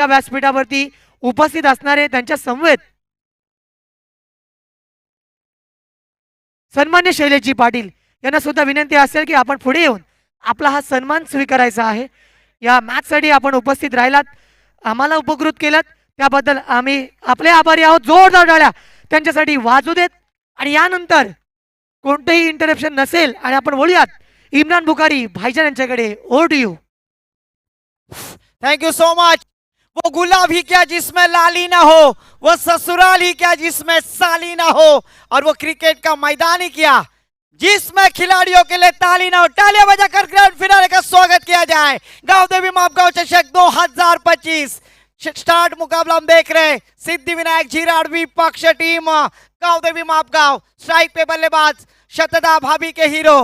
या व्यासपीठावरती उपस्थित असणारे त्यांच्या समवेत सन्मान्य शैलेशजी पाटील यांना सुद्धा विनंती असेल की आपण पुढे येऊन आपला हा सन्मान स्वीकारायचा आहे. या मॅचसाठी आपण उपस्थित राहिलात आम्हाला उपकृत केलात. त्याबद्दल आम्ही आपले आभारी आहोत. जोरदार डाळ्या त्यांच्यासाठी वाजू देत आणि यानंतर कोणतेही इंटरप्शन नसेल आणि आपण बोलूयात. इम्रान बुखारी भाईजान यांच्याकडे. Over to you thank you you so much वो गुलाब ही क्या जिसमें लाली ना हो, वो ससुराल ही क्या जिसमें साली ना हो, और वो क्रिकेट का मैदान ही क्या, जिसमें खिलाड़ियों के लिए ताली ना हो। तालियाँ बजाकर ग्रैंड फिनाले का स्वागत किया जाए। गाँव देवी मापगांव चषक 2025 स्टार्ट मुकाबला हम देख रहे सिद्धि विनायक झीराड़वी पक्ष टीम। गाँव देवी मापगांव स्ट्राइक पे बल्लेबाज शतदा भाभी के हीरो।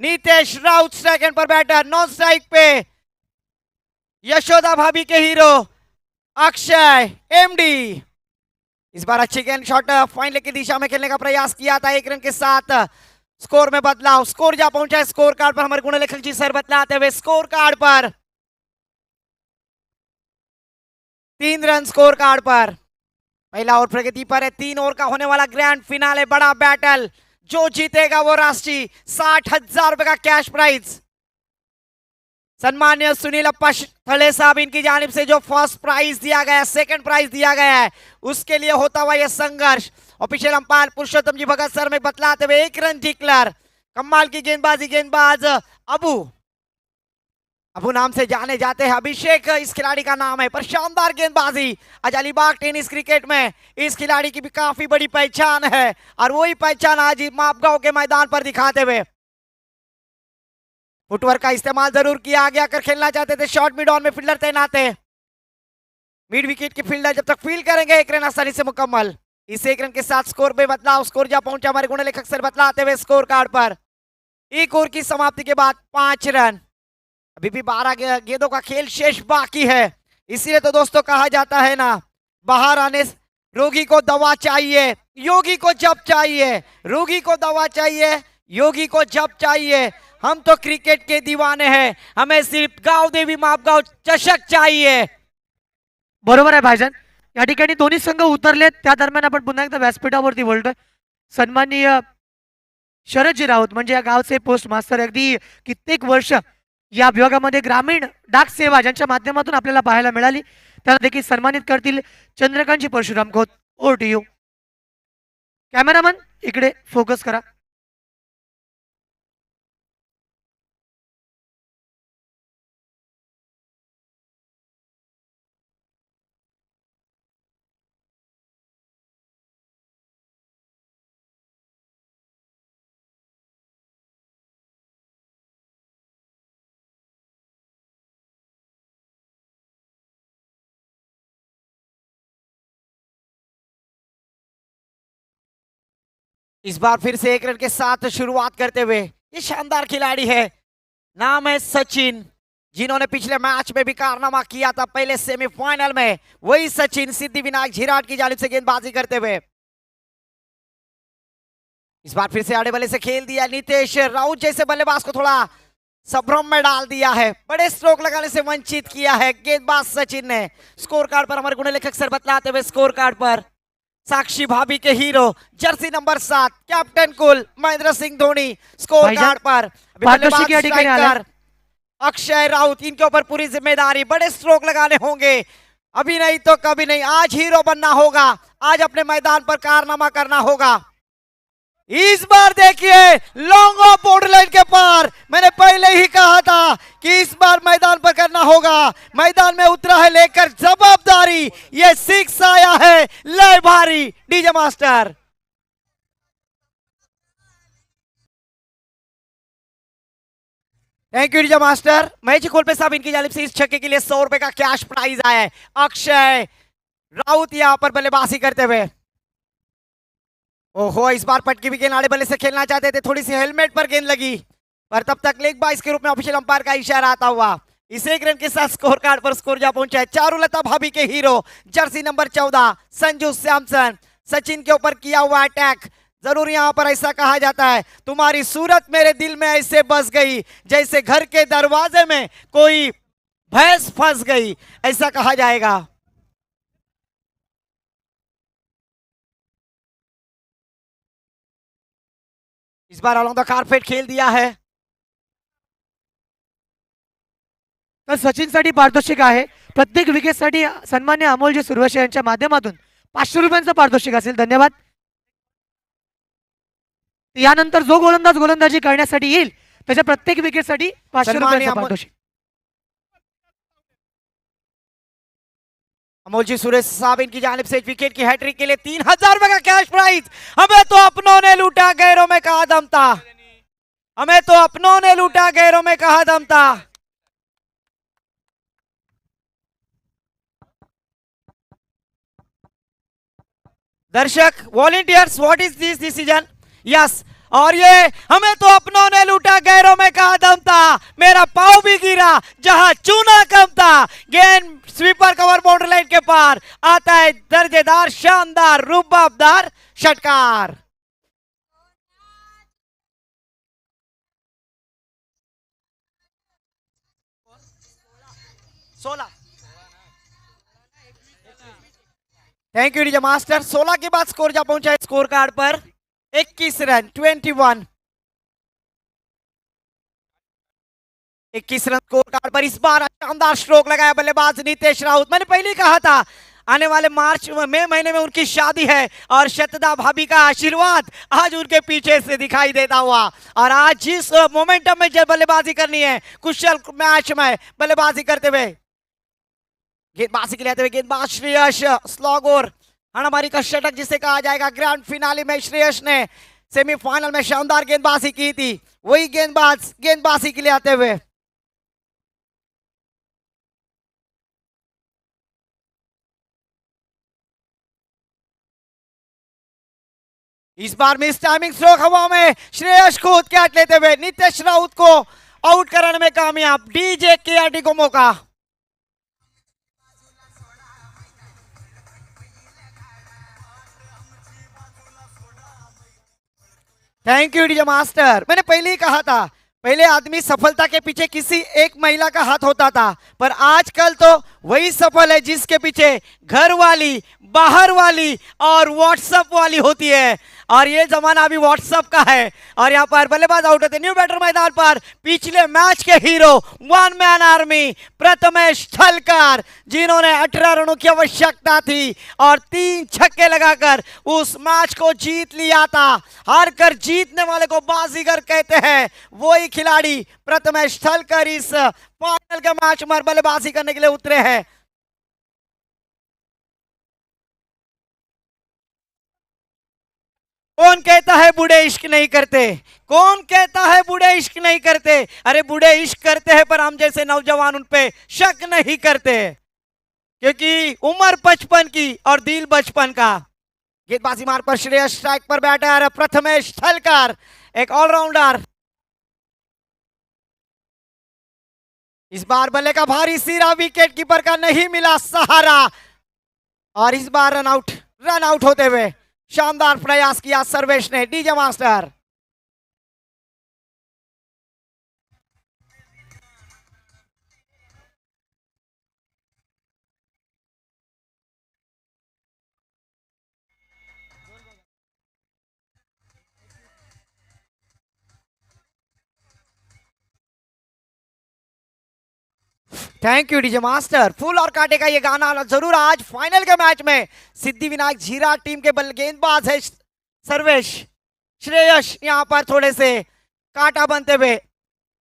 नीतेश राउत सेकंड पर बैटर नॉन स्ट्राइक पे। यशोदा भाभी के हीरो, अक्षय एमडी इस बार अच्छी गेंद शॉट फाइनल की दिशा में खेलने का प्रयास किया था एक रन के साथ। स्कोर में बदलाव स्कोर जा पहुँचा स्कोर कार्ड पर हमारे गुण लेखक जी सर बतलाते हुए स्कोर कार्ड पर। तीन रन स्कोर कार्ड पर। पहला और प्रगति पर है, तीन ओवर का होने वाला ग्रैंड फिनाले बड़ा बैटल जो जीतेगा वो राष्ट्रीय साठ हज़ार रुपए का कैश प्राइज सम्मान्य सुनील अप्पा थले साहब, इनकी जानिब से जो फ़र्स्ट प्राइज दिया गया है सेकंड प्राइज दिया गया है, उसके लिए होता हुआ यह संघर्ष। Official umpire Purushottam ji Bhagat sir में बतलाते हुए एक रन डिक्लेयर कमाल की गेंदबाजी, गेंदबाज अबू। अबू नाम से जाने जाते हैं अभिषेक, इस खिलाड़ी का नाम है पर शानदार गेंदबाजी। आज अलीबाग टेनिस क्रिकेट में इस खिलाड़ी की भी काफ़ी बड़ी पहचान है और वही पहचान आज मापगांव के मैदान पर दिखाते हुए फुटवर्क का इस्तेमाल ज़रूर किया। आगे आकर खेलना चाहते थे शॉर्ट मिड ऑन में फील्डर तैनात है। मिड विकेट के फील्डर जब तक फ़ील्ड करेंगे, एक रन आसानी से मुकम्मल। इस एक रन के साथ स्कोर में बदलाव स्कोर जा पहुँचा। हमारे गुण लेखक सर बतलाते हुए स्कोर कार्ड पर। एक ओवर की समाप्ति के बाद पाँच रन। अभी भी बारह गेंदों का खेल शेष बाकी है। इसीलिए तो दोस्तों कहा जाता है ना, बाहर आने रोगी को दवा चाहिए, योगी को जब चाहिए, रोगी को दवा चाहिए, योगी को जब चाहिए। हम तो क्रिकेट के दीवाने हैं। हमें सिर्फ गाव देवी मापगांव चषक चाहिए। बरोबर आहे भाईजान। या ठिकाणी दोन्ही संघ उतरलेत. त्या दरम्यान आपण पुन्हा एकदा व्यासपीठावरती बोलतोय. सन्माननीय शरदजी राऊत म्हणजे या गावचे पोस्ट मास्तर अगदी कित्येक वर्ष या विभागामध्ये ग्रामीण डाक सेवा ज्यांच्या माध्यमातून आपल्याला पाहायला मिळाली त्यांना देखील सन्मानित करतील चंद्रकांतजी Parshuram Khot. Over to you cameraman इकडे फोकस करा. इस बार फिर से एक रन के साथ शुरुआत करते हुए ये शानदार खिलाड़ी है। नाम है सचिन, जिन्होंने पिछले मैच में भी कारनामा किया था पहले सेमीफाइनल में। वही सचिन सिद्धि विनायक झिराट की जानिब से गेंदबाजी करते हुए। इस बार फिर से आड़े बल्ले से खेल दिया नितेश राउत जैसे बल्लेबाज को थोड़ा संभ्रम में डाल दिया है। बड़े स्ट्रोक लगाने से वंचित किया है गेंदबाज सचिन ने। स्कोर कार्ड पर हमारे गुण लेखक सर बतलाते हुए स्कोर कार्ड पर। साक्षी भाभी के हीरो जर्सी नंबर सात captain cool Mahendra Singh Dhoni score card पर अक्षय राउत इनके ऊपर पूरी ज़िम्मेदारी बड़े स्ट्रोक लगाने होंगे। अभी नहीं तो कभी नहीं आज हीरो बनना होगा आज अपने मैदान पर कारनामा करना होगा। इस बार देखिए लॉन्ग ऑफ़ बॉर्डर लाइन के पार। मैंने पहले ही कहा था कि इस बार मैदान पर करना होगा। मैदान में उतरा है लेकर जवाबदारी। ये सिक्स आया है, लय भारी, DJ master. Thank you DJ master. Match खोल पे साहब इनकी जानिब से इस छक्के के लिए सौ रुपए का कैश प्राइज आया है। अक्षय, राउत यहाँ पर बल्लेबाजी करते हुए। ओहो, इस बार पटकी भी गेंद आड़े बल्ले से खेलना चाहते थे। थोड़ी सी हेलमेट पर गेंद लगी, पर तब तक लेग बाइस के रूप में ऑफिशियल अंपायर का इशारा आता हुआ। इस एक रन के साथ स्कोर कार्ड पर स्कोर जा पहुँचा है चारुलता भाभी के हीरो, जर्सी नंबर चौदह, संजू सैमसन सचिन के ऊपर किया हुआ अटैक ज़रूर यहाँ पर ऐसा कहा जाता है, तुम्हारी सूरत मेरे दिल में ऐसे बस गई, जैसे घर के दरवाजे में कोई भैंस फंस गई, ऐसा कहा जाएगा। इस बार अलॉन्ग द कारपेट खेल दिया है। तर सचिनसाठी पारितोषिक आहे। प्रत्येक विकेटसाठी सन्मान्य अमोलजी सुरवशे यांच्या माध्यमातून पाचशे रुपयांचं पारितोषिक असेल. धन्यवाद. यानंतर जो गोलंदाज गोलंदाजी करण्यासाठी येईल. त्याच्या प्रत्येक विकेटसाठी पाचशे रुपयांचं पारितोषिक. अमोल जी सुरेश साहब इनकी जानिब से विकेट की हैट्रिक के लिए तीन हज़ार रुपए का कैश प्राइज हमें तो अपनों ने लूटा गैरों में कहा दम था हमें तो अपनों ने लूटा गैरों में कहा दम था दर्शक volunteers what is this decision yes और ये हमें तो अपनों ने लूटा गैरों में कहा दम था मेरा पाव भी गिरा, जहाँ चूना कम था गेंद स्वीपर कवर बाउंड्री लाइन के पार, आता है दर्जेदार, शानदार, रुबाबदार षटकार। सोलह। थैंक यू डीजे मास्टर 16 के बाद स्कोर जा पहुँचा है स्कोर कार्ड पर। 21 रन 21 21 रन स्कोर कार्ड पर इस बार शानदार स्ट्रोक लगाया बल्लेबाज नितेश राउत। मैंने पहले कहा था, आने वाले मार्च मई महीने में उनकी शादी है और शतदा भाभी का आशीर्वाद आज उनके पीछे से दिखाई देता हुआ। और आज जिस मोमेंटम में जब बल्लेबाजी करनी है, कुशल मैच में बल्लेबाजी करते हुए गेंदबाजी के लिए गेंदबाज श्रेयस, स्लॉगोर। हणामारी का षटक जिसे कहा जाएगा ग्रैंड फिनाले में श्रेयस ने सेमीफाइनल में शानदार गेंदबाजी की थी। वही गेंदबाज, गेंदबाजी के लिए आते हुए। इस बार मिस टाइमिंग स्ट्रोक हवा में श्रेयस को कैच लेते हुए, नितेश राउत को आउट कराने में कामयाब। डीजे के आर डी को मौका। थैंक यू डीजे मास्टर मैंने पहले ही कहा था पहले आदमी सफलता के पीछे किसी एक महिला का हाथ होता था, पर आजकल तो वही सफल है जिसके पीछे घर वाली, बाहर वाली और व्हाट्सएप वाली होती है। और ये जमाना अभी व्हाट्सएप का है। और यहाँ पर बल्लेबाज आउट होते, न्यू बैटर मैदान पर पिछले मैच के hero one man army Prathamesh Thalkar, जिन्होंने 18 रनों की आवश्यकता थी और तीन छक्के लगाकर उस मैच को जीत लिया था। हार कर जीतने वाले को बाजीगर कहते हैं वही खिलाड़ी प्रथम स्थल कर इस फाइनल के मैच में बल्लेबाजी करने के लिए उतरे हैं। कौन कहता है बूढ़े इश्क नहीं करते? कौन कहता है बूढ़े इश्क नहीं करते? अरे बूढ़े इश्क करते हैं पर हम जैसे नौजवान उन पे शक नहीं करते। क्योंकि उम्र बचपन की और दिल बचपन का। गेंदबाजी मार पर श्रेयस स्ट्राइक पर बैटर प्रथमेश थलकर एक ऑलराउंडर इस बार बल्ले का भारी सिरा विकेट कीपर का नहीं मिला सहारा। और इस बार रन आउट रन आउट होते हुए शानदार प्रयास किया सर्वेश ने DJ master thank you DJ master फूल और काटे का ये गाना ज़रूर आज फाइनल के मैच में। सिद्धि विनायक झीरा टीम के बल गेंदबाज है सर्वेश, श्रेयस यहाँ पर थोड़े से काटा बनते हुए।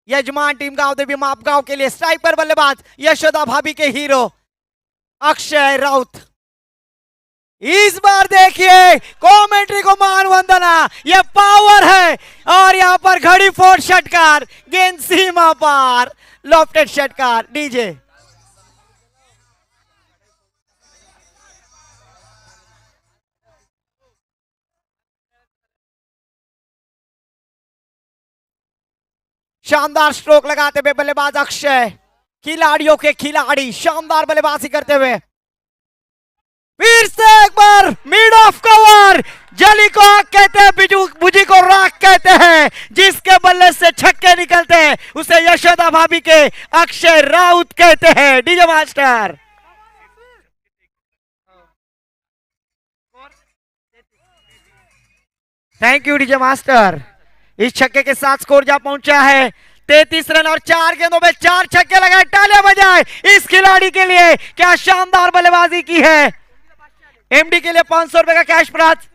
यजमान टीम गाँव देवी माप गाँव के लिए स्ट्राइक पर बल्लेबाज यशोदा भाभी के हीरो अक्षय राउत। इस बार देखिए कॉमेंट्री को मान वंदना ये पावर है। और यहाँ पर घड़ी फोड़ षटकार, गेंद सीमा पार। लॉफ्टेड षटकार डीजे शानदार स्ट्रोक लगाते हुए बल्लेबाज अक्षय, खिलाड़ियों के खिलाड़ी, शानदार बल्लेबाजी करते हुए। फिर से एक बार मिड ऑफ़ कवर जली को आग कहते हैं बिजू को राख कहते हैं, जिसके बल्ले से छक्के निकलते हैं, उसे यशोदा भाभी के अक्षय राउत कहते हैं DJ master thank you DJ master इस छक्के के साथ स्कोर जा पहुँचा है। तैतीस रन और चार गेंदों में चार छक्के लगाए, तालियाँ बजाए। इस खिलाड़ी के लिए क्या शानदार बल्लेबाजी की है? एमडी के लिए पाँच सौ रुपए का कैश प्राप्त।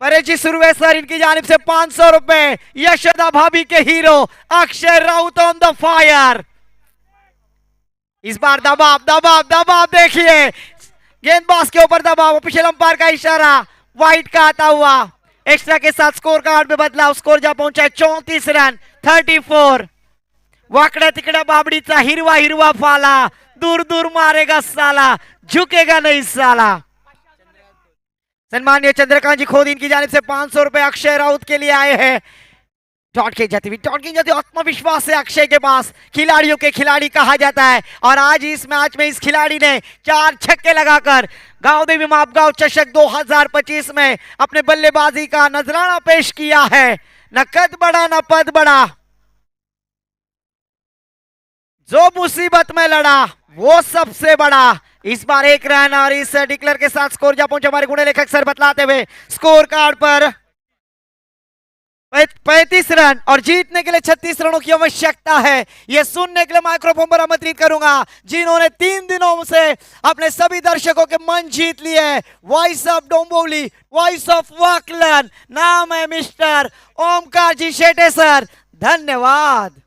परेजी शुरू है सर, इनकी जानिब से पाँच सौ रुपए। यशोदा भाभी के hero, Akshay Raut on the fire इस बार दबाव दबाव दबाव देखिए। गेंदबाज के ऊपर दबाव पिछले अंपायर का इशारा। व्हाइट का आता हुआ। एक्स्ट्रा के साथ स्कोर कार्ड में बदलाव स्कोर जा पहुँचा है, चौतीस रन थर्टी फोर वाकड्या तिकड्या बाबडीचा हिरवा हिरवा फाला। दूर दूर मारेगा साला, झुकेगा नहीं साला। सम्मान्य चंद्रकांत जी खोद इनकी जानिब से पाँच सौ रुपए अक्षय राउत के लिए आए हैं। डॉट की जाती हुई, डॉट की जाती आत्मविश्वास है अक्षय के पास। खिलाड़ियों के खिलाड़ी कहा जाता है, और आज इस मैच में इस खिलाड़ी ने चार छक्के लगाकर गाँव देवी मापगांव चषक 2025 में अपने बल्लेबाजी का नजराना पेश किया है। न कद बड़ा, न पद बड़ा। जो मुसीबत में लड़ा वो सबसे बड़ा, इस बार एक रन और इस डिक्लेयर के साथ स्कोर जा पहुँचे हमारे गुणे लेखक सर बतलाते हुए, स्कोर कार्ड पर पैंतीस रन और जीतने के लिए छत्तीस रनों की आवश्यकता है। ये सुनने के लिए माइक्रोफोन पर आमंत्रित करूँगा, जिन्होंने तीन दिनों से अपने सभी दर्शकों के मन जीत लिए voice of Dombivli voice of वाकलन नाम है मिस्टर ओमकार जी शेटे सर। धन्यवाद।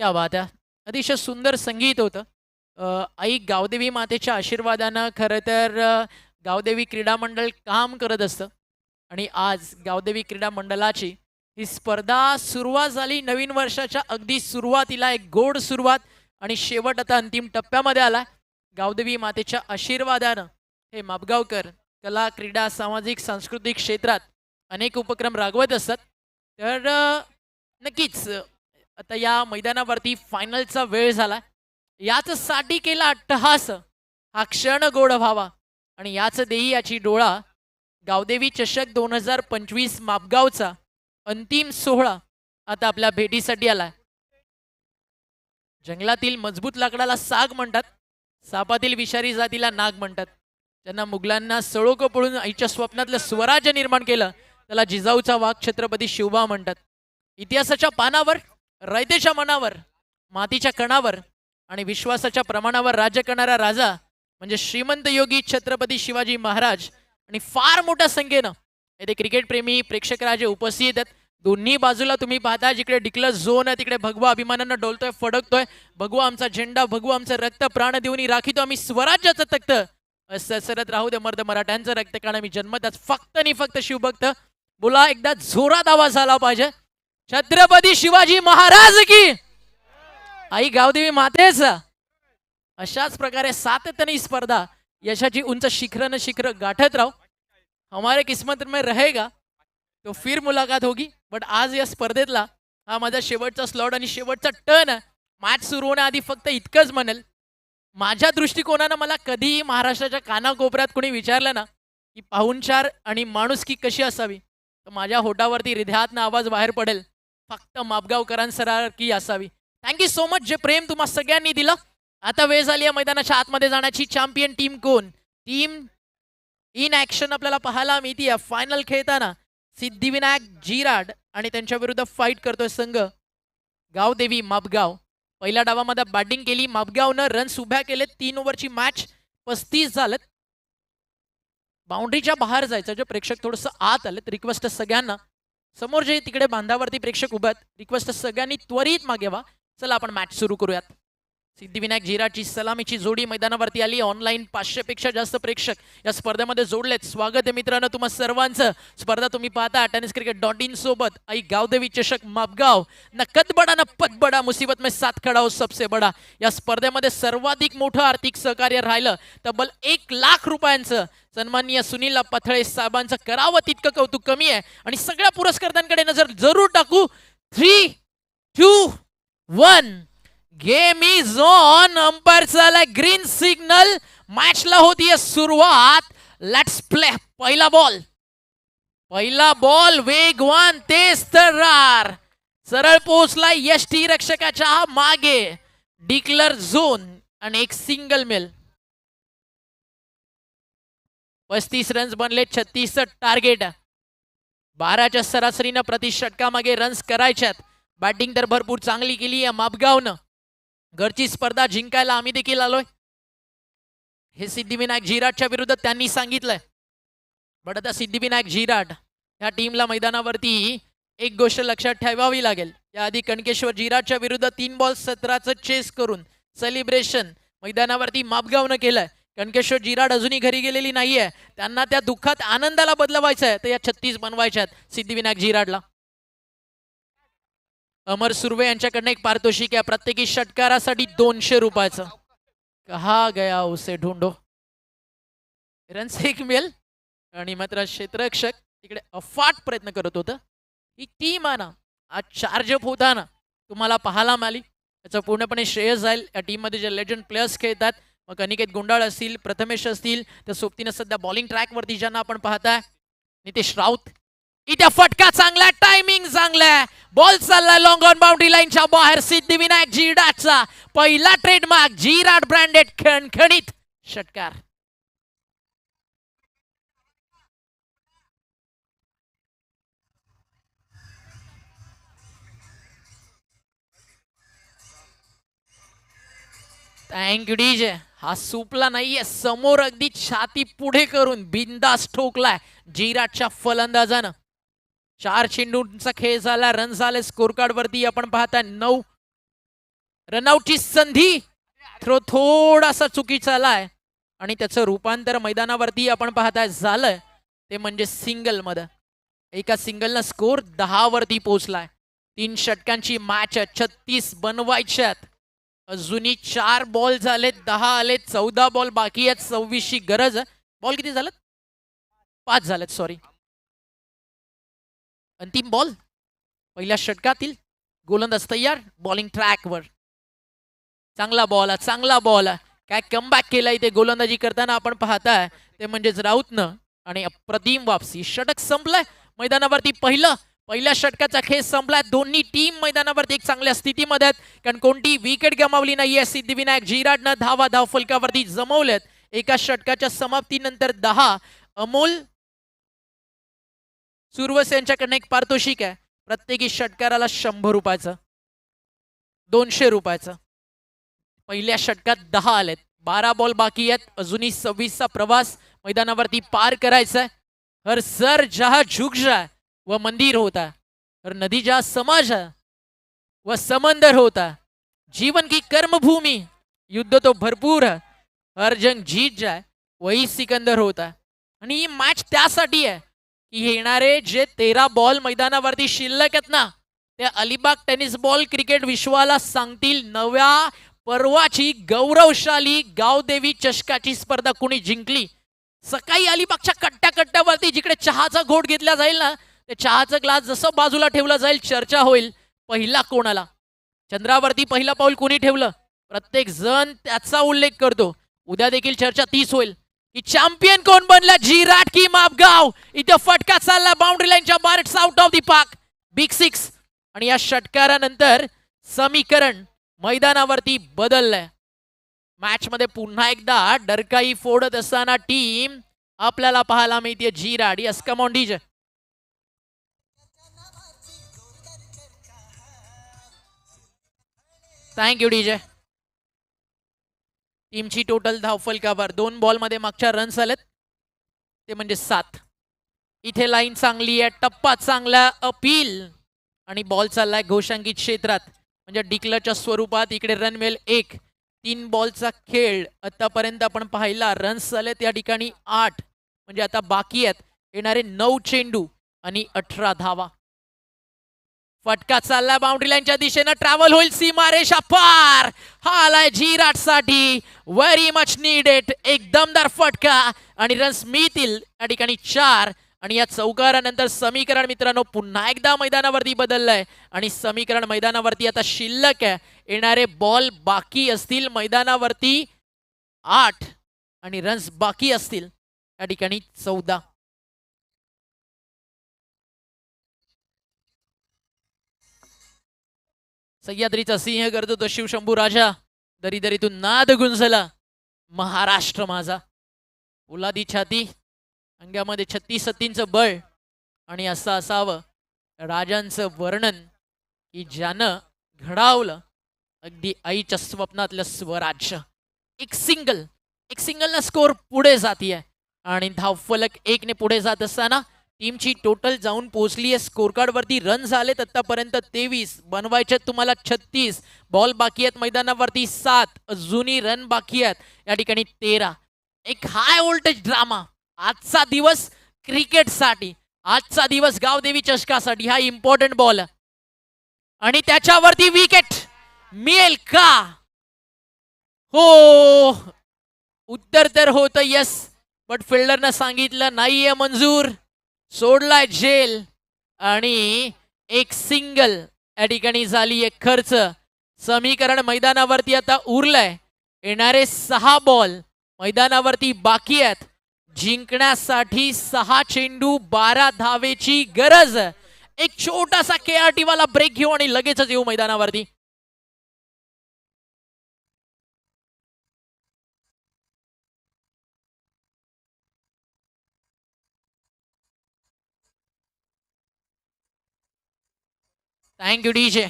क्या बात आहे अतिशय सुंदर संगीत होतं। आई गावदेवी मातेच्या आशीर्वादानं खरं तर गावदेवी क्रीडा मंडळ काम करत असतं आणि आज गावदेवी क्रीडा मंडळाची ही स्पर्धा सुरुवात झाली. नवीन वर्षाच्या अगदी सुरुवातीला एक गोड सुरुवात आणि शेवट आता अंतिम टप्प्यामध्ये आला गावदेवी मातेच्या आशीर्वादानं हे मापगावकर कला क्रीडा सामाजिक सांस्कृतिक क्षेत्रात अनेक उपक्रम राबवत असतात. तर नक्कीच आता या मैदानावरती फायनलचा वेळ झाला. याच साठी केला अट्टहास हा क्षण गोड व्हावा. आणि याच देही याची डोळा गावदेवी चषक दोन हजार पंचवीस मापगावचा अंतिम सोहळा आता आपल्या भेटीसाठी आलाय जंगलातील मजबूत लाकडाला साग म्हणतात. सापातील विषारी जातीला नाग म्हणतात. ज्यांना मुघलांना सळोक पळून आईच्या स्वप्नातलं स्वराज्य निर्माण केलं. त्याला जिजाऊचा वाघ छत्रपती शिवबा म्हणतात. इतिहासाच्या पानावर रयतेच्या मनावर मातीच्या कणावर आणि विश्वासाच्या प्रमाणावर राज्य करणारा राजा म्हणजे श्रीमंत योगी छत्रपती शिवाजी महाराज आणि फार मोठ्या संख्येनं येथे क्रिकेट प्रेमी प्रेक्षक राजे उपस्थित आहेत. दोन्ही बाजूला तुम्ही पाहता जिकडे डिक्लर झोन आहे तिकडे भगवा अभिमानानं डोलतोय फडकतोय. भगवा आमचा झेंडा भगवा आमचं रक्त प्राण देऊन राखीतो. आम्ही स्वराज्याचं तक्त सरत राहू दे मर्द मराठ्यांचं रक्त कारण आम्ही जन्मताच फक्त आणि फक्त शिवभक्त. बोला एकदा जोरात आवाज आला पाहिजे. छत्रपती शिवाजी महाराज की. आई गावदेवी मातेचा. अशाच प्रकारे सातत्याने ही स्पर्धा यशाची उंच शिखर न शिखर गाठत राहो. हमारे किस्मत में रहेगा. तो फिर मुलाकात होगी. बट आज या स्पर्धेतला हा माझा शेवटचा स्लॉट आणि शेवटचा टर्न मॅच सुरू होण्याआधी फक्त इतकंच म्हणेल. माझ्या दृष्टिकोनानं मला कधीही महाराष्ट्राच्या कानाकोपऱ्यात कोणी विचारलं ना की पाहुणचार आणि माणुसकी कशी असावी? तर माझ्या होटावरती हृदयातनं आवाज बाहेर पडेल. फक्त मापगावकरांसारखी असावी. थँक्यू सो मच जे प्रेम तुम्हा सगळ्यांनी दिलं. आता वेळ झाली आहे मैदानाच्या आतमध्ये जाण्याची. चॅम्पियन टीम कोण? टीम इन ॲक्शन आपल्याला पाहायला मिळते फायनल खेळताना सिद्धिविनायक जिराड आणि त्यांच्या विरुद्ध फाईट करतोय संघ. गावदेवी मापगाव. पहिल्या डावामध्ये बॅटिंग केली. मापगावनं रन्स उभ्या केले तीन ओव्हरची मॅच पस्तीस झालेत. बाउंड्रीच्या बाहेर जायचं. जे प्रेक्षक थोडंसं आत आलेत. रिक्वेस्ट सगळ्यांना. समोर जे तिकडे बांधावरती प्रेक्षक उभे आहेत रिक्वेस्ट सगळ्यांनी त्वरित मागे वा चला आपण मॅच सुरू करूयात. सिद्धिविनायक झिराची सलामीची जोडी मैदानावरती आली. ऑनलाईन पाचशेपेक्षा जास्त प्रेक्षक या स्पर्धेमध्ये जोडलेत. स्वागत आहे मित्रांनो तुम्हा सर्वांचं. स्पर्धा तुम्ही पाहता टेनिस क्रिकेट डॉट इन सोबत. आई गावदेवी चषक मापगाव. न कद बडा न पद बडा मुसीबत में सात खडा हो सबसे बडा. या स्पर्धेमध्ये सर्वाधिक मोठं आर्थिक सहकार्य राहिलं. तब्बल एक लाख रुपयांचं सन्माननीय सुनील पथळे साहेबांचं करावं तितकं कौतुक कमी आहे. आणि सगळ्या पुरस्कर्त्यांकडे नजर जरूर टाकू. Three two one game is on अंपायरचा green signal मॅचला होतीये सुरुवात. लेट्स प्ले पहिला बॉल पहिला बॉल वेगवान तेज तर सरळ पोहोचला यष्टी रक्षकाच्या मागे. डिक्लर झोन आणि एक सिंगल मेल पस्तीस रन्स बनले छत्तीस टार्गेट बाराच्या सरासरीनं प्रति षटकामागे रन्स करायच्यात. बॅटिंग तर भरपूर चांगली केली आहे मापगावनं. घरची स्पर्धा जिंकायला आम्ही देखील आलोय. हे सिद्धिविनायक जिराटच्या विरुद्ध त्यांनी सांगितलंय. बट आता सिद्धिविनायक जिराट या टीमला मैदानावरती एक गोष्ट लक्षात ठेवावी लागेल. याआधी कणकेश्वर जिराटच्या विरुद्ध तीन बॉल सतराचं चेस करून सेलिब्रेशन मैदानावरती मापगावनं केलंय. कणकेश्वर जिराट अजूनही घरी गेलेली नाहीये. त्यांना त्या दुःखात आनंदाला बदलवायचं आहे तर या छत्तीस बनवायच्या आहेत सिद्धिविनायक जिराटला. अमर सुर्वे यांच्याकडनं एक पारितोषिक आहे. प्रत्येकी षटकारासाठी दोनशे रुपयाचं. कहा गया उसे ढूंढो? रन्स एक मिळेल आणि मात्र क्षेत्ररक्षक तिकडे अफाट प्रयत्न करत होतं. ही टीम आहे ना आज चार्जअप होताना तुम्हाला पाहायला मिळाली. याचं पूर्णपणे श्रेय जाईल. या टीममध्ये जे लेजंड प्लेयर्स खेळतात मग अनिकेत गुंडाळ असतील प्रथमेश असतील त्या सोबतीनं सध्या बॉलिंग ट्रॅकवरती ज्यांना आपण पाहताय नितेश राऊत इथे फटका चांगला टायमिंग चांगला बॉल चाललाय लॉंग ऑन बाउंड्री लाईनच्या बाहेर सिद्धिविनायक जिराटचा पहिला ट्रेडमार्क जिराट ब्रँडेड खणखणीत. षटकार. थँक्यू डीजे हा सुपला नाहीये समोर अगदी छाती पुढे करून बिंदास ठोकलाय जिराटच्या फलंदाजानं. चार चेंडूंचा खेळ झाला रन झाले स्कोर कार्ड वरती आपण पाहताय नऊ. रनआउटची संधी. थ्रो थोडासा चुकीचा आलाय. आणि त्याचं रूपांतर मैदानावरती आपण पाहताय झालंय. ते म्हणजे सिंगलमध्ये एका सिंगलनं स्कोर दहा वरती पोहोचलाय. तीन षटकांची मॅच आहे. छत्तीस बनवायच्यात. अजूनही चार बॉल झालेत दहा आले चौदा बॉल बाकी आहेत सव्वीसची गरज बॉल किती झालेत? पाच झालेत सॉरी अंतिम बॉल पहिल्या षटकातील गोलंदाज तयार बॉलिंग ट्रॅकवर चांगला बॉल आहे चांगला बॉल आहे काय कमबॅक केला इथे गोलंदाजी करताना आपण पाहताय. ते म्हणजेच राऊतनं आणि अप्रतिम वापसी. षटक संपलाय. मैदानावरती पहिलं पहिल्या षटकाचा खेळ संपलाय. दोन्ही टीम मैदानावरती एक चांगल्या स्थितीमध्ये आहेत. कारण कोणती विकेट गमावली नाहीये. सिद्धिविनायक जिराडनं धावा धाव फलकावरती जमवल्यात एका षटकाच्या समाप्तीनंतर दहा अमोल सुरवस यांच्याकडनं एक पारितोषिक आहे. प्रत्येकी षटकाराला शंभर रुपयाचं दोनशे रुपयाचं. पहिल्या षटकात दहा आलेत. बारा बॉल बाकी आहेत. अजूनही सव्वीसचा प्रवास मैदानावरती पार करायचा आहे हर सर जहा झुक जाए मंदिर होता. हर नदी जहा समाज आहे व समंदर होता. जीवन की कर्मभूमी युद्ध तो भरपूर आहे हर जंग जीत जाय वही सिकंदर होता. आणि ही मॅच त्यासाठी आहे. की येणारे जे तेरा बॉल मैदानावरती शिल्लक आहेत ना ते अलिबाग टेनिस बॉल क्रिकेट विश्वाला सांगतील नव्या पर्वाची गौरवशाली गावदेवी चषकाची स्पर्धा कुणी जिंकली? सकाळी अलिबागच्या कट्ट्या कट्ट्यावरती जिकडे चहाचा घोट घेतला जाईल ना ते चहाचा ग्लास जसं बाजूला ठेवला जाईल चर्चा होईल पहिला कोणाला? चंद्रावरती पहिला पाऊल कोणी ठेवलं? प्रत्येक जण त्याचा उल्लेख करतो. उद्या देखील चर्चा तीच होईल. चॅम्पियन कोण बनला? जिराट की मापगाव. इथं फटका चालला बाउंड्री लाईनच्या बार आउट ऑफ दी पाक बिग सिक्स आणि या षटकारानंतर समीकरण मैदानावरती बदललंय. मॅच मध्ये पुन्हा एकदा डरकाई फोडत असताना टीम आपल्याला पाहायला मिळते Jirad yes come on DJ thank you DJ टीमची टोटल धावफल काबार. दोन बॉलमध्ये मागच्या रन्स आलेत. ते म्हणजे सात. इथे लाईन चांगली आहे. टप्पा चांगला अपील. आणि बॉल चाललाय घोषांकित क्षेत्रात. म्हणजे डिक्लरच्या स्वरूपात इकडे रन मिळेल एक. तीन बॉलचा खेळ. आतापर्यंत आपण पाहिला रन्स झालेत या ठिकाणी आठ. म्हणजे आता बाकी आहेत. येणारे नऊ चेंडू आणि अठरा धावा. फटका चालला बाउंड्री लाईनच्या दिशेनं. ट्रॅव्हल होईल सीमा रेषा पार हा आलाय जिराटसाठी व्हेरी मच नीडेड एक दमदार फटका. आणि रन्स मिळतील या ठिकाणी चार. आणि या चौकारानंतर समीकरण मित्रांनो पुन्हा एकदा मैदानावरती बदललंय. आणि समीकरण मैदानावरती आता शिल्लक आहे. येणारे बॉल बाकी असतील मैदानावरती आठ. आणि रन्स बाकी असतील या ठिकाणी चौदा. सह्याद्रीचा सिंह करतो तो शिवशंभू राजा दरी दरीतून नाद गुंजला. महाराष्ट्र माझा. उलादी छाती. अंगामध्ये छत्तीस सत्तींचं बळ. आणि असं असावं राजांचं वर्णन की ज्यानं घडावलं अगदी आईच्या स्वप्नातलं स्वराज्य. एक सिंगल एक सिंगलनं स्कोर पुढे जातीय. आणि धावफलक एकने पुढे जात असताना टीमची टोटल जाऊन पोहोचली आहे. स्कोर कार्डवरती रन झालेत आत्तापर्यंत तेवीस बनवायचे तुम्हाला छत्तीस. बॉल बाकी आहेत मैदानावरती सात अजूनही रन बाकी आहेत. या ठिकाणी तेरा. एक हाय व्होल्टेज ड्रामा आजचा दिवस क्रिकेटसाठी. आजचा दिवस गावदेवी चषकासाठी. हा इम्पॉर्टंट बॉल आणि त्याच्यावरती विकेट मिळेल का? हो. उत्तर तर होतं यस बट फिल्डरनं सांगितलं नाहीये मंजूर. सोडलाय जेल आणि एक सिंगल या ठिकाणी झाली एक खर्च. समीकरण मैदानावरती आता उरलंय. येणारे सहा बॉल मैदानावरती बाकी आहेत. जिंकण्यासाठी सहा चेंडू बारा धावेची गरज. एक छोटासा के आर टी वाला ब्रेक घेऊ आणि लगेचच येऊ मैदानावरती. थँक्यू डीजे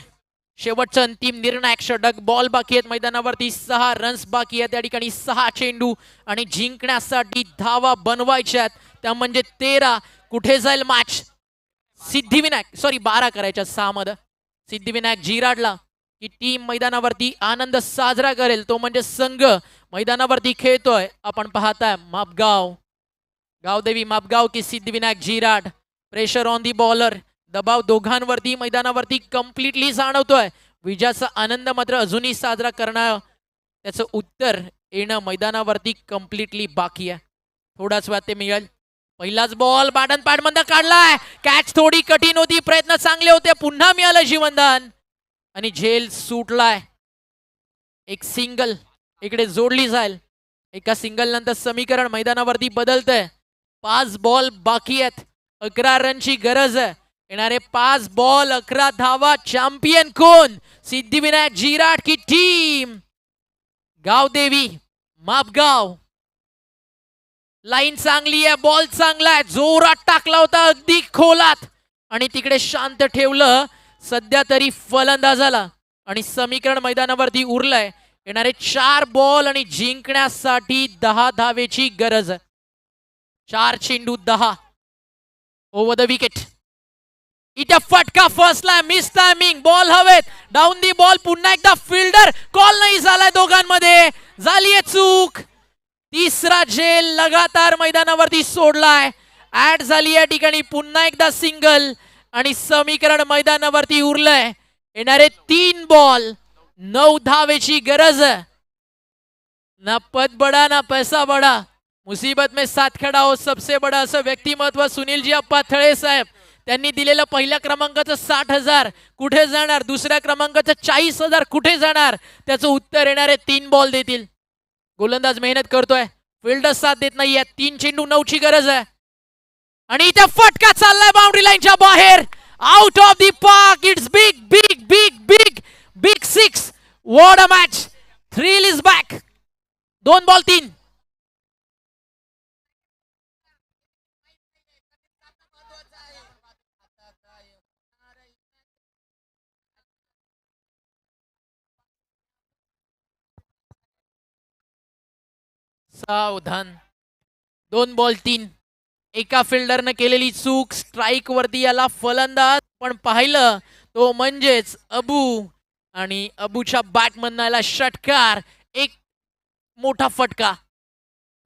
शेवटचं अंतिम निर्णायक षटक बॉल बाकी आहेत. मैदानावरती सहा रन्स बाकी आहेत. त्या ठिकाणी सहा चेंडू आणि जिंकण्यासाठी धावा बनवायच्या आहेत. त्या म्हणजे तेरा. कुठे जाईल मॅच सिद्धिविनायक. सॉरी बारा करायच्या सहा मध्ये सिद्धिविनायक जिराडला की टीम मैदानावरती आनंद साजरा करेल. तो म्हणजे संघ. मैदानावरती खेळतोय. आपण पाहताय मापगाव. गावदेवी मापगाव की Siddhivinayak Jirad. Pressure on the bowler दबाव दोघांवरती मैदानावरती कम्प्लिटली जाणवतोय. विजयाचा आनंद मात्र अजूनही साजरा करणं त्याचं उत्तर येणं मैदानावरती कम्प्लिटली बाकी आहे. थोडाच वेळात ते मिळेल. पहिलाच बॉल बाडन पाडमंद काढलाय. कॅच थोडी कठीण होती प्रयत्न चांगले होते पुन्हा मिळालं जीवनदान. आणि झेल सुटलाय. एक सिंगल इकडे जोडली जाईल. एका सिंगल नंतर समीकरण मैदानावरती बदलतंय. पाच बॉल बाकी आहेत. अकरा रनची गरज आहे. येणारे पाच बॉल अकरा धावा चॅम्पियन कोण? सिद्धिविनायक जिराट की टीम. गावदेवी मापगाव. लाईन चांगली आहे बॉल चांगला आहे. जोरात टाकला होता अगदी खोलात. आणि तिकडे शांत ठेवलं. सध्या तरी फलंदाजाला आणि समीकरण मैदानावरती उरलंय. येणारे चार बॉल आणि जिंकण्यासाठी दहा धावेची गरज आहे. चार चेंडू दहा. Over the wicket. इथे फटका फसलाय मिस टायमिंग बॉल हवेत. डाऊन दी बॉल पुन्हा एकदा फिल्डर कॉल नाही झालाय दोघांमध्ये. झालीये चूक. तिसरा झेल लगातार मैदानावरती सोडलाय. ऍड झाली या ठिकाणी पुन्हा एकदा सिंगल आणि समीकरण मैदानावरती उरलंय. येणारे तीन बॉल नऊ धावेची गरज. आहे. ना पद बडा ना पैसा बडा. मुसीबत में साथ खडा हो सबसे बडा असं व्यक्तिमत्व सुनीलजी अप्पा थळे साहेब. त्यांनी दिलेलं पहिल्या क्रमांकाचं साठ हजार कुठे जाणार? दुसऱ्या क्रमांकाचं चाळीस हजार कुठे जाणार? त्याचं उत्तर येणारे तीन बॉल देतील. गोलंदाज मेहनत करतोय. फिल्डर साथ देत नाहीये. तीन चेंडू नऊची गरज आहे. आणि इथे फटका चाललाय बाउंड्री लाईनच्या बाहेर. Out of the park it's big big big big big six what a match thrill is back दोन बॉल तीन. सावधान दोन बॉल तीन. एका फिल्डरनं केलेली चूक स्ट्राईक वरती याला फलंदाज पण पाहिलं तो म्हणजेच अबू. आणि अबूच्या बॅट याला षटकार एक मोठा फटका.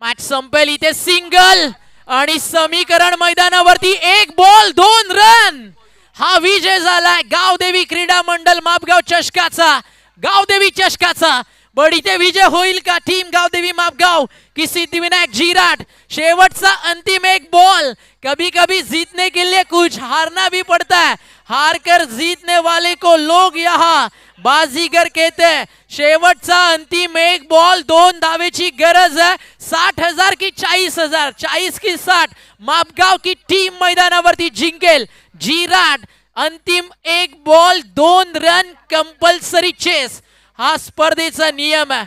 मॅच संपेल इथे सिंगल आणि समीकरण मैदानावरती एक बॉल दोन रन हा विजय झालाय गावदेवी क्रीडा मंडल मापगाव चषकाचा. गावदेवी चषकाचा. बट इथे विजय होईल का? टीम गावदेवी मापगाव. की सिद्धिविनायक जिराट. शेवटचा अंतिम एक बॉल कभी कभी जीतने के लिए कुछ हारना भी पड़ता है. हार कर जीतने वाले को लोग यहाँ बाजीगर कहते हैं। शेवटचा अंतिम एक बॉल दोन धावेची गरज आहे साठ हजार की चाळीस हजार. चाळीस की साठ. मापगाव की टीम मैदानावरती जिंकेल. जिराट अंतिम एक बॉल दोन रन कंपल्सरी चेस हा स्पर्धेचा नियम आहे.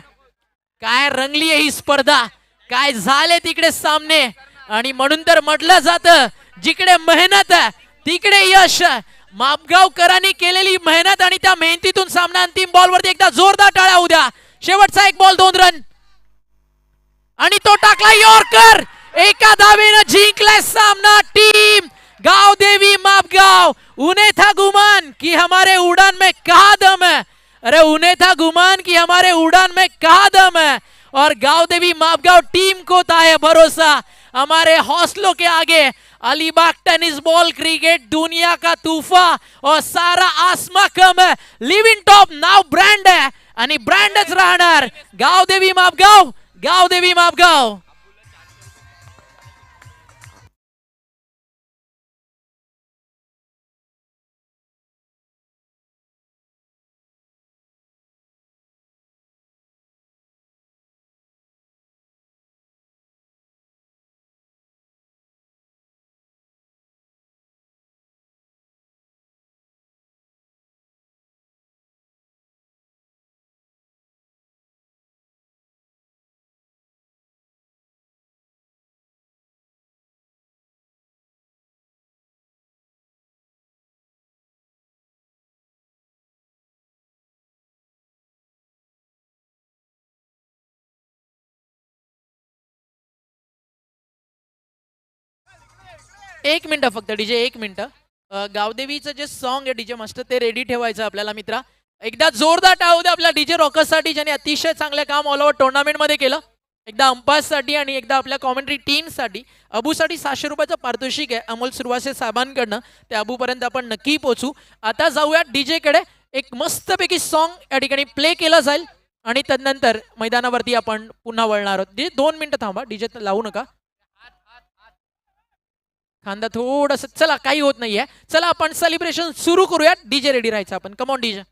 काय रंगली आहे ही स्पर्धा. काय झाले तिकडे सामने. आणि म्हणून तर म्हटलं जातं जिकडे मेहनत आहे तिकडे यश मापगावकरांनी केलेली मेहनत आणि त्या मेहनतीतून सामना अंतिम बॉल वरती एकदा जोरदार टाळ्या उद्या. शेवटचा एक बॉल दोन रन आणि तो टाकला यॉर्कर. एका धावेनं जिंकलाय सामना टीम गाव देवी मापगाव. उन्हें था गुमान कि हमारे उड़ान में कहा दम है? अरे उन्हें था गुमान कि हमारे उड़ान में कहा दम है। और गाँव देवी मापगांव टीम को था है भरोसा। हमारे हौसलों के आगे अलीबाग टेनिस बॉल क्रिकेट दुनिया का तूफा और सारा आसमा कम है। लिविंग टॉप नाव ब्रँड आहे आणि ब्रँडच राहणार गावदेवी मापगाव गावदेवी मापगाव। एक मिनटं फक्त डीजे एक मिनटं. गावदेवीचं जे सॉन्ग आहे डीजे मास्टर ते रेडी ठेवायचं आपल्याला मित्रा. एकदा जोरदार टाळू दे आपल्या डीजे रॉकर्ससाठी ज्याने अतिशय चांगलं काम ऑल ओव्हर टुर्नामेंटमध्ये केलं. एकदा अंपायर्ससाठी आणि एकदा आपल्या कॉमेंट्री टीमसाठी अबूसाठी सहाशे रुपयाचं पारितोषिक आहे अमोल सुरवासे साहेबांकडनं ते अबूपर्यंत आपण नक्की पोचू आता जाऊयात डीजेकडे. एक मस्तपैकी सॉन्ग या ठिकाणी प्ले केलं जाईल. आणि त्यानंतर मैदानावरती आपण पुन्हा वळणार आहोत. दोन मिनटं थांबा डीजे लावू नका. कांदा थोडस चला काही होत नाहीये. चला आपण सेलिब्रेशन सुरू करूयात. डीजे रेडी राहायचं आपण. Come on DJ